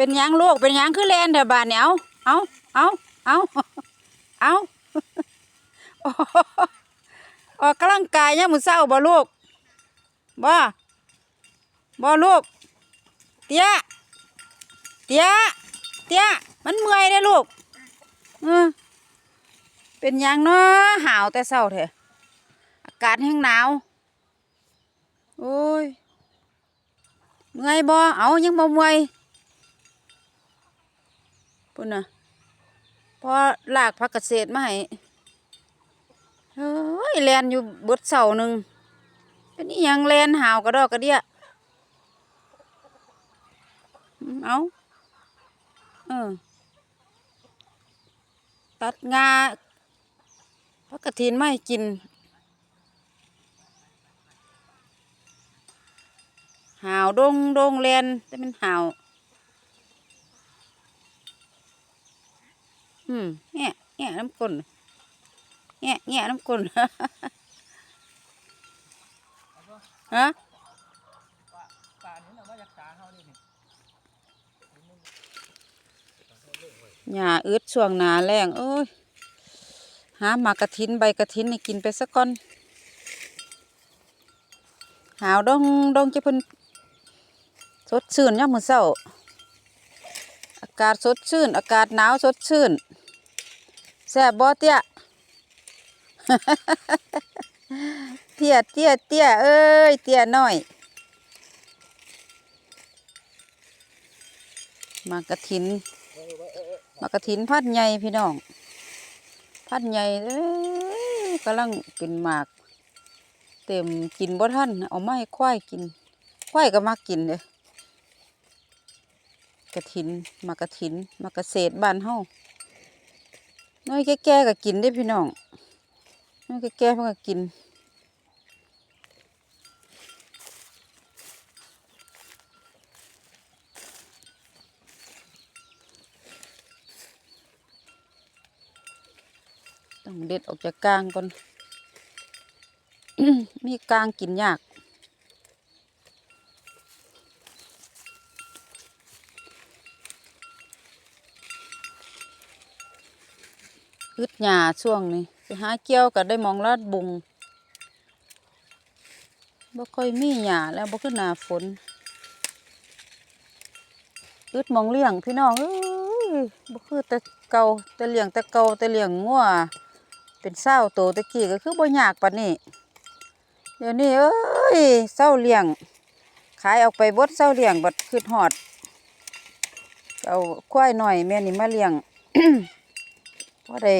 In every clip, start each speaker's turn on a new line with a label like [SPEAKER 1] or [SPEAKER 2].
[SPEAKER 1] เป็นยังลูกเป็นยังคือแลนเถอะบานเนี่ยเอาเอาเอาเอาเอาออกกำลังกายเนี่ยมือเศร้าบ่ลูกบ่บ่ลูกเตี้ยเตี้ยเตี้ยมันเมื่อยเด้ลูกเออเป็นยังเนาะหาวแต่เศร้าเถอะอากาศแห้งหนาวโอ้ยเมื่อยบ่เอายังบ่เมื่อย ปุ่นน่ะพอลากผักเกษตรมาให้เฮ้ยแลนอยู่เบดเสาหนึ่งเป็นอีหยังแลนหาวกระดอกกระเดียเอาเออตัดงาพักกระถินไม่กิน หาวดงดงแลนแต่มันหาว อืมแง่แง่น้ำก้นแง่แง่น้ำก้นฮะ
[SPEAKER 2] ป่านี้เราว่าอยากตาเขาดิ
[SPEAKER 1] หญ้าอึดช่วงหนาแรงเอ้ยหาหมากระถินใบกระถินนี่กินไปสักก่อนหาวดองดองจะเพิ่นสดชื่นยามมือเช้าอากาศสดชื่น อากาศหนาวสดชื่น แซ่บบ่เตี้ยเตี้ยเตี้ยเตี้ยเอ้ยเตี้ยน้อยหมากกระถิน มากระถินพัดใหญ่พี่น้อง พัดใหญ่เอ้ยกำลังเป็นหมาก เต็มกินบ่ทันเอาไม้ควายกินควายก็มากินเด้กระถินมากระถินมากระเศษบ้านเฮา น้อยแก่ๆก็กินได้พี่น้องน้อยแก่ๆเพิ่นก็กินต้องเด็ดออกจากกลางก่อน มีกลางกินยาก อึดหญ้าช่วงนี้ไปหาเกี่ยวก็ได้มองลาดบุงบ่ค่อยมีหญ้าแล้วบ่คือหน้าฝนอึดมองเลี้ยงพี่น้องเอ้ยบ่คือแต่เก่าแต่เลี้ยงแต่เก่าแต่เลี้ยงงัวเป็นเศร้าโตตะกี้ก็คือบ่ยากปานนี้เดี๋ยวนี้เอ้ยเศร้าเลี้ยง ขายออกไปบดเศร้าเลี้ยงบัดคืดฮอดเอาควายหน่อยแม่นี่มาเลี้ยง ว่าได้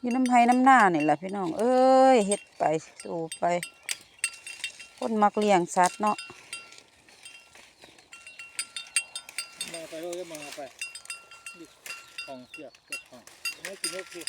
[SPEAKER 1] อยู่น้ำไห้น้ำหน้านี่แหละพี่น้อง เอ้ยเฮ็ดไปสู่ไป คนมักเลี้ยงสัตว์เนาะ
[SPEAKER 2] มาไปเราจะมาไปของเสียบเก็บของไม่กินไม่กิน